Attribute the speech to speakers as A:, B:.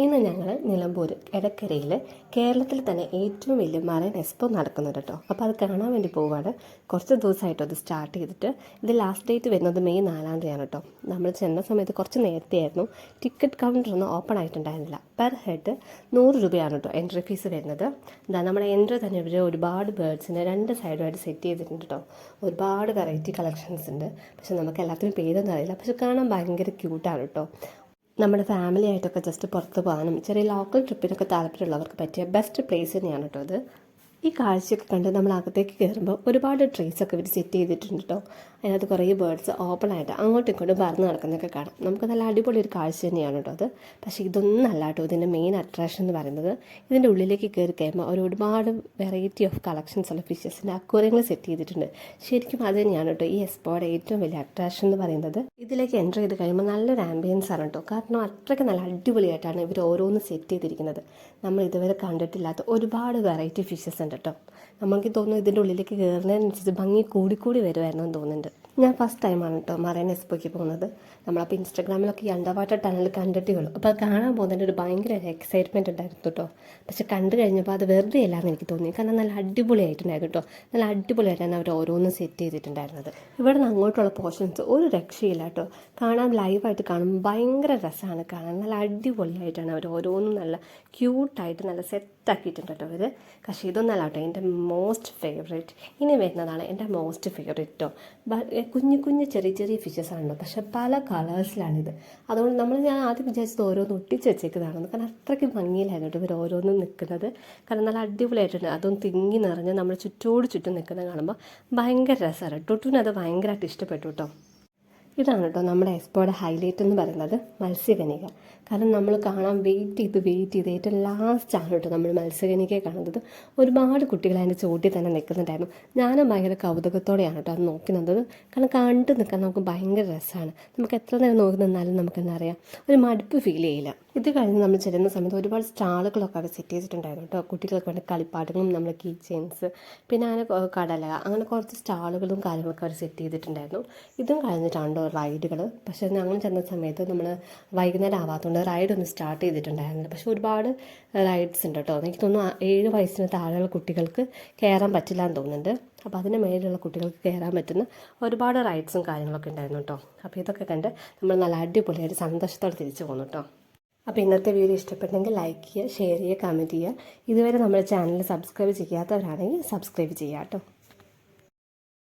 A: ഇന്ന് ഞങ്ങൾ നിലമ്പൂർ എടക്കരയിൽ കേരളത്തിൽ തന്നെ ഏറ്റവും വലിയ മറൈൻ എക്സ്പോ നടക്കുന്നുണ്ട് കേട്ടോ അപ്പോൾ അത് കാണാൻ വേണ്ടി പോവുകയാണ് കുറച്ച് ദിവസമായിട്ടോ അത് സ്റ്റാർട്ട് ചെയ്തിട്ട്. ഇത് ലാസ്റ്റ് ഡേറ്റ് വരുന്നത് മെയ് നാലാം തീയതിയാണ് കേട്ടോ നമ്മൾ ചെന്ന സമയത്ത് കുറച്ച് നേരത്തെ ആയിരുന്നു ടിക്കറ്റ് കൗണ്ടർ ഒന്നും ഓപ്പൺ ആയിട്ടുണ്ടായിരുന്നില്ല. പെർ ഹെഡ് നൂറ് രൂപയാണ് കേട്ടോ എൻട്രി ഫീസ് വരുന്നത്. എന്താ നമ്മുടെ എൻട്രി തന്നെ ഇവർ ഒരുപാട് ബേർഡ്സിനെ രണ്ട് സൈഡുമായിട്ട് സെറ്റ് ചെയ്തിട്ടുണ്ട് കേട്ടോ ഒരുപാട് വെറൈറ്റി കളക്ഷൻസ് ഉണ്ട്. പക്ഷെ നമുക്ക് എല്ലാത്തിനും പേരൊന്നും അറിയില്ല. പക്ഷെ കാണാൻ ഭയങ്കര ക്യൂട്ടാണ് കേട്ടോ നമ്മുടെ ഫാമിലി ആയിട്ടൊക്കെ ജസ്റ്റ് പുറത്ത് പോകാനും ചെറിയ ലോക്കൽ ട്രിപ്പിനൊക്കെ താല്പര്യമുള്ളവർക്ക് പറ്റിയ ബെസ്റ്റ് പ്ലേസ് തന്നെയാണ് കേട്ടോ അത് ഈ കാഴ്ചയൊക്കെ കണ്ട് നമ്മൾ അകത്തേക്ക് കയറുമ്പോൾ ഒരുപാട് ട്രീസ് ഒക്കെ ഇവർ സെറ്റ് ചെയ്തിട്ടുണ്ട് കേട്ടോ അതിനകത്ത് കുറേ ബേർഡ്സ് ഓപ്പൺ ആയിട്ട് അങ്ങോട്ടും ഇങ്ങോട്ടും പറന്ന് നടക്കുന്നൊക്കെ കാണാം. നമുക്ക് നല്ല അടിപൊളി ഒരു കാഴ്ച തന്നെയാണ് കേട്ടോ അത്. പക്ഷേ ഇതൊന്നും അല്ല കേട്ടോ ഇതിന്റെ മെയിൻ അട്രാക്ഷൻ എന്ന് പറയുന്നത്. ഇതിന്റെ ഉള്ളിലേക്ക് കയറി കഴിയുമ്പോൾ ഒരു ഒരുപാട് വെറൈറ്റി ഓഫ് കളക്ഷൻസ് ഉള്ള ഫിഷസിന്റെ അക്വേറിയങ്ങൾ സെറ്റ് ചെയ്തിട്ടുണ്ട്. ശരിക്കും അത് തന്നെയാണ് കേട്ടോ ഈ എക്സ്പോയുടെ ഏറ്റവും വലിയ അട്രാക്ഷൻ എന്ന് പറയുന്നത്. ഇതിലേക്ക് എന്റർ ചെയ്ത് കഴിയുമ്പോൾ നല്ലൊരു ആംബിയൻസ് ആണ് കേട്ടോ കാരണം അത്രയ്ക്ക് നല്ല അടിപൊളിയായിട്ടാണ് ഇവർ ഓരോന്ന് സെറ്റ് ചെയ്തിരിക്കുന്നത്. നമ്മൾ ഇതുവരെ കണ്ടിട്ടില്ലാത്ത ഒരുപാട് വെറൈറ്റി ഫിഷസ് ഉണ്ട്. കേട്ടോ. നമുക്ക് തോന്നുന്നു ഇതിന്റെ ഉള്ളിലേക്ക് കയറുന്നതിനനുസരിച്ച് ഭംഗി കൂടിക്കൂടി വരുമായിരുന്നു എന്ന് തോന്നുന്നുണ്ട്. ഞാൻ ഫസ്റ്റ് ടൈമാണ് കേട്ടോ മറൈൻ എക്സ്പോയ്ക്ക് പോകുന്നത്. നമ്മളപ്പോൾ ഇൻസ്റ്റാഗ്രാമിലൊക്കെ ഈ അണ്ടർവാട്ടർ ടണൽ കണ്ടിട്ടേ ഉള്ളൂ അപ്പോൾ അത് കാണാൻ പോകുന്നതിന്റെ ഒരു ഭയങ്കര എക്സൈറ്റ്മെന്റ് ഉണ്ടായിരുന്നു കേട്ടോ പക്ഷെ കണ്ടു കഴിഞ്ഞപ്പോൾ അത് വെറുതെ അല്ലാന്ന് എനിക്ക് തോന്നി. കാരണം നല്ല അടിപൊളിയായിട്ടുണ്ടായിരുന്നു കേട്ടോ നല്ല അടിപൊളിയായിട്ടാണ് അവർ ഓരോന്നും സെറ്റ് ചെയ്തിട്ടുണ്ടായിരുന്നത്. ഇവിടെ നിന്ന് അങ്ങോട്ടുള്ള പോർഷൻസ് ഒരു രക്ഷയില്ല കേട്ടോ കാണാൻ ലൈവായിട്ട് കാണും ഭയങ്കര രസമാണ് കാണാൻ. നല്ല അടിപൊളിയായിട്ടാണ് അവർ ഓരോന്നും നല്ല ക്യൂട്ടായിട്ട് നല്ല സെറ്റാക്കിയിട്ടുണ്ട് കേട്ടോ അവർ പക്ഷേ ഇതൊന്നല്ല കേട്ടോ എന്റെ മോസ്റ്റ് ഫേവറേറ്റ് ഇനി വരുന്നതാണ് എന്റെ മോസ്റ്റ് ഫേവറേറ്റ് കേട്ടോ കുഞ്ഞു കുഞ്ഞു ചെറിയ ചെറിയ ഫിഷസ് ആണല്ലോ. പക്ഷെ പല കളേഴ്സിലാണിത് അതുകൊണ്ട് നമ്മൾ ഞാൻ ആദ്യം വിചാരിച്ചത് ഓരോന്ന് ഒട്ടിച്ച് വെച്ചേക്കുന്നതാണെന്ന്. കാരണം അത്രയ്ക്ക് ഭംഗിയിലായിരുന്നു ഇവർ ഓരോന്നും നിൽക്കുന്നത് കാരണം നല്ല അടിപൊളിയായിട്ടുണ്ട്. അതും തിങ്ങി നിറഞ്ഞ് നമ്മൾ ചുറ്റോട് ചുറ്റും നിൽക്കുന്നത് കാണുമ്പോൾ ഭയങ്കര രസമാണ് ടൊട്ടുവിന് അത് ഭയങ്കരമായിട്ട് ഇഷ്ടപ്പെട്ടു കേട്ടോ. ഇതാണ് കേട്ടോ നമ്മുടെ എക്സ്പോയുടെ ഹൈലൈറ്റ് എന്ന് പറയുന്നത് മത്സ്യകനിക കാരണം നമ്മൾ കാണാൻ വെയിറ്റ് ചെയ്ത് വെയിറ്റ് ചെയ്ത് ഏറ്റവും ലാസ്റ്റാണ് കേട്ടോ നമ്മൾ മത്സ്യകനികയെ കാണുന്നത്. ഒരുപാട് കുട്ടികൾ അതിന്റെ ചോട്ടിൽ തന്നെ നിൽക്കുന്നുണ്ടായിരുന്നു. ഞാനും ഭയങ്കര കൗതുകത്തോടെയാണ് കേട്ടോ അത് നോക്കുന്നത്. കാരണം കണ്ടു നിൽക്കാൻ നമുക്ക് ഭയങ്കര രസമാണ്. നമുക്ക് എത്ര നേരം നോക്കി നിന്നാലും നമുക്ക് എന്താ ഒരു മടുപ്പ് ഫീൽ ചെയ്യില്ല. ഇത് കഴിഞ്ഞ് നമ്മൾ ചെല്ലുന്ന സമയത്ത് ഒരുപാട് സ്റ്റാളുകളൊക്കെ അവിടെ സെറ്റ് ചെയ്തിട്ടുണ്ടായിരുന്നു കേട്ടോ. കുട്ടികൾക്ക് വേണ്ട കളിപ്പാട്ടങ്ങളും നമ്മുടെ കീ ചെയിൻസ് പിന്നെ അങ്ങനെ കടല അങ്ങനെ കുറച്ച് സ്റ്റാളുകളും കാര്യങ്ങളൊക്കെ അവർ സെറ്റ് ചെയ്തിട്ടുണ്ടായിരുന്നു. ഇതും കഴിഞ്ഞിട്ടാണ് റൈഡുകൾ പക്ഷേ ഞങ്ങൾ ചെന്ന സമയത്ത് നമ്മൾ വൈകുന്നേരം ആവാത്തതുകൊണ്ട് റൈഡ് ഒന്ന് സ്റ്റാർട്ട് ചെയ്തിട്ടുണ്ടായിരുന്നില്ല. പക്ഷേ ഒരുപാട് റൈഡ്സ് ഉണ്ട് കേട്ടോ എനിക്ക് തോന്നുന്നു ഏഴ് വയസ്സിന് താഴെയുള്ള കുട്ടികൾക്ക് കയറാൻ പറ്റില്ല എന്ന് തോന്നുന്നുണ്ട്. അപ്പോൾ അതിന് മേലുള്ള കുട്ടികൾക്ക് കയറാൻ പറ്റുന്ന ഒരുപാട് റൈഡ്സും കാര്യങ്ങളൊക്കെ ഉണ്ടായിരുന്നു കേട്ടോ അപ്പോൾ ഇതൊക്കെ കണ്ട് നമ്മൾ നല്ല അടിപൊളിയായിട്ട് സന്തോഷത്തോടെ തിരിച്ചു പോന്നു കേട്ടോ അപ്പോൾ ഇന്നത്തെ വീഡിയോ ഇഷ്ടപ്പെട്ടെങ്കിൽ ലൈക്ക് ചെയ്യുക ഷെയർ ചെയ്യുക കമന്റ് ചെയ്യുക. ഇതുവരെ നമ്മുടെ ചാനൽ സബ്സ്ക്രൈബ് ചെയ്യാത്തവരാണെങ്കിൽ സബ്സ്ക്രൈബ് ചെയ്യാം കേട്ടോ